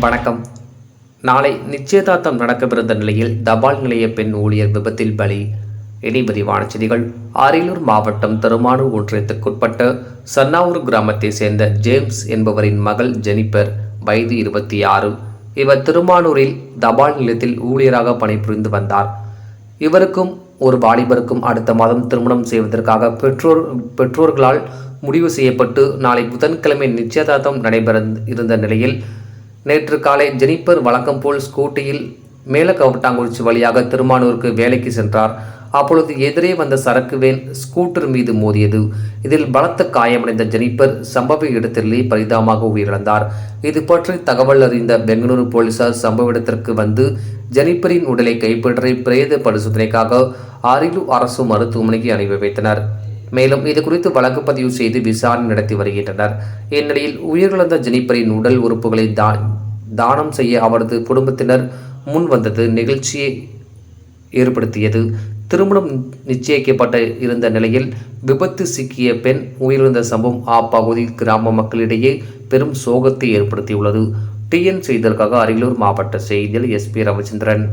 வணக்கம். நாளை நிச்சயதார்த்தம் நடக்கவிருந்த நிலையில் தபால் நிலைய பெண் ஊழியர் விபத்தில் பலி. இனி விரிவான செய்திகள். அரியலூர் மாவட்டம் திருமானூர் ஒன்றியத்துக்குட்பட்ட சன்னாவூர் கிராமத்தைச் சேர்ந்த ஜேம்ஸ் என்பவரின் மகள் ஜெனிபர் வயது இருபத்தி ஆறு இவர் திருமானூரில் தபால் நிலையத்தில் ஊழியராக பணிபுரிந்து வந்தார். இவருக்கும் ஒரு வாலிபருக்கும் அடுத்த மாதம் திருமணம் செய்வதற்காக பெற்றோர் பெற்றோர்களால் முடிவு செய்யப்பட்டு நாளை புதன்கிழமை நிச்சயதார்த்தம் நடைபெற இருந்த நிலையில் நேற்று காலை ஜெனிபர் வழக்கம் போல் ஸ்கூட்டியில் மேலக்கவட்டாங்குறிச்சி வழியாக திருமானூருக்கு வேலைக்கு சென்றார். அப்பொழுது எதிரே வந்த சரக்கு வேன் ஸ்கூட்டர் மீது மோதியது. இதில் பலத்த காயமடைந்த ஜெனிபர் சம்பவ இடத்திலேயே பரிதாபமாக உயிரிழந்தார். இது பற்றி தகவல் அறிந்த பெங்களூரு போலீசார் சம்பவ இடத்திற்கு வந்து ஜெனிபரின் உடலை கைப்பற்றி பிரேத பரிசோதனைக்காக அரியலூர் அரசு மருத்துவமனைக்கு அனுப்பி வைத்தனர். மேலும் இது குறித்து வழக்கு பதிவு செய்து விசாரணை நடத்தி வருகின்றனர். இந்நிலையில் உயிரிழந்த ஜெனிப்பரின் உடல் உறுப்புகளை தான் தானம் செய்ய அவரது குடும்பத்தினர் முன் வந்தது. நிகழ்ச்சியை ஏற்படுத்தியது. திருமணம் நிச்சயிக்கப்பட்ட இருந்த நிலையில் விபத்து சிக்கிய பெண் உயிரிழந்த சம்பவம் அப்பகுதி கிராம மக்களிடையே பெரும் சோகத்தை ஏற்படுத்தியுள்ளது. டிஎன் செய்திகளுக்காக அரியலூர் மாவட்ட செய்தியில் எஸ்பி ரவிச்சந்திரன்.